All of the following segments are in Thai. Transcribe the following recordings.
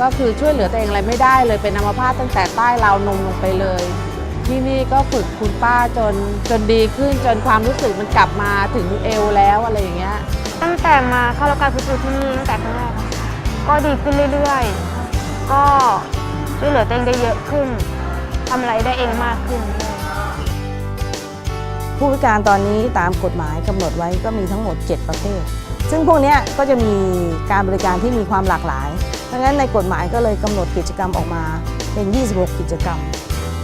ก็คือช่วยเหลือตัวเองอะไรไม่ได้เลยเป็นอัมพาตตั้งแต่ใต้ราวนมลงไปเลย ที่นี่ก็ฝึกคุณป้าจนจนดีขึ้นจนความรู้สึกมันกลับมาถึงเอวแล้วอะไรอย่างเงี้ยตั้งแต่มาเข้ารับการฟื้นฟูที่นี่ตั้งแต่ครั้งแรกค่ะก็ดีขึ้นเรื่อยๆ ก็ช่วยเหลือตัวเองได้เยอะขึ้นทำอะไรได้เองมากขึ้นด้วยผู้พิการตอนนี้ตามกฎหมายกำหนดไว้ก็มีทั้งหมด 7 ประเภท ซึ่งพวกเนี้ยก็จะมีการบริการที่มีความหลากหลายเพ ราะฉะนั้นในกฎหมายก็เลยกำหนดกิจกรรมออกมาเป็น 26 กิจกรรม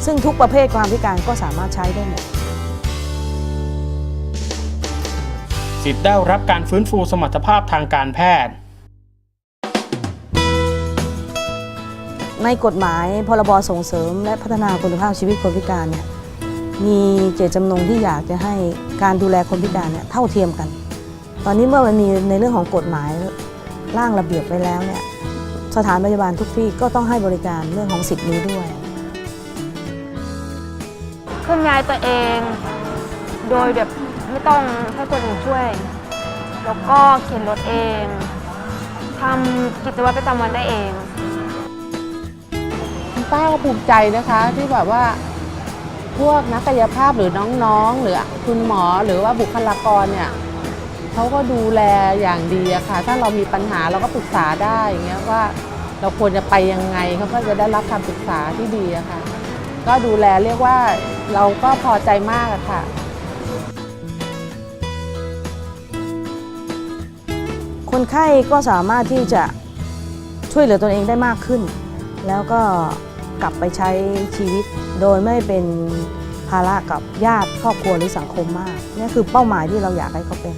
ซึ่งทุกประเภทความพิการก็สามารถใช้ได้หมดสิทธิ์ได้รับการฟื้นฟูสมรรถภาพทางการแพทย์ ในกฎหมายพรบส่งเสริม และพัฒนาคุณภาพชีวิตคนพิการเนี่ยมีเจตจำนงที่อยากจะให้การดูแลคนพิการเนี่ยเท่าเทียมกัน ตอนนี้เมื่อมันมีในเรื่องของกฎหมายร่างระเบียบไว้แล้วเนี่ย สถานพยาบาลทุกที่ก็ต้องให้บริการเรื่องของสิทธิ์นี้ด้วย เคลื่อนย้ายตัวเอง โดยแบบไม่ต้องให้คนอื่นช่วย แล้วก็เข็นรถเองทำกิจวัตรประจำวันได้เองคุณป้าก็ภูมิใจนะคะที่แบบว่าพวกนักกายภาพหรือน้องๆ หรือคุณหมอหรือว่าบุคลากรเนี่ย เขาก็ดูแลอย่างดีอะค่ะ ถ้าเรามีปัญหาเราก็ปรึกษาได้อย่างเงี้ยว่าเราควรจะไปยังไงเขาก็จะได้รับคำปรึกษาที่ดีอะค่ะ ก็ดูแลเรียกว่าเราก็พอใจมากอะค่ะ คนไข้ก็สามารถที่จะช่วยเหลือตนเองได้มากขึ้น แล้วก็กลับไปใช้ชีวิตโดยไม่เป็นภาระกับญาติครอบครัวหรือสังคมมากนี่คือเป้าหมายที่เราอยากให้เขาเป็น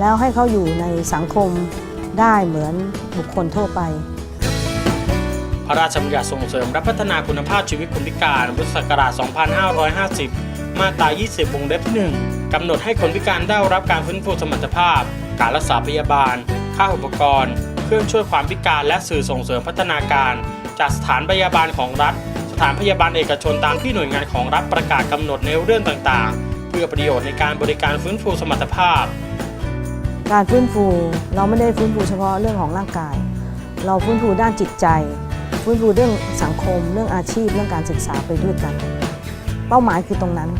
แล้วให้เขาอยู่ในสังคมได้เหมือนบุคคลทั่วไป พระราชบัญญัติส่งเสริมและพัฒนาคุณภาพชีวิตคนพิการพุทธศักราช 2550 มาตรา 20 วงเล็บ 1 กำหนดให้คนพิการได้รับการฟื้นฟูสมรรถภาพ การรักษาพยาบาล ค่าอุปกรณ์ เครื่องช่วยความพิการและสื่อส่งเสริมพัฒนาการ จากสถานพยาบาลของรัฐ สถานพยาบาลเอกชนตามที่หน่วยงานของรัฐประกาศกำหนดในเรื่องต่างๆ เพื่อประโยชน์ในการบริการฟื้นฟูสมรรถภาพ การฟื้นฟูเราไม่ได้ฟื้นฟูเฉพาะเรื่องของร่างกาย เราฟื้นฟูด้านจิตใจ ฟื้นฟูเรื่องสังคม เรื่องอาชีพ เรื่องการศึกษาไปด้วยกัน เป้าหมายคือตรงนั้น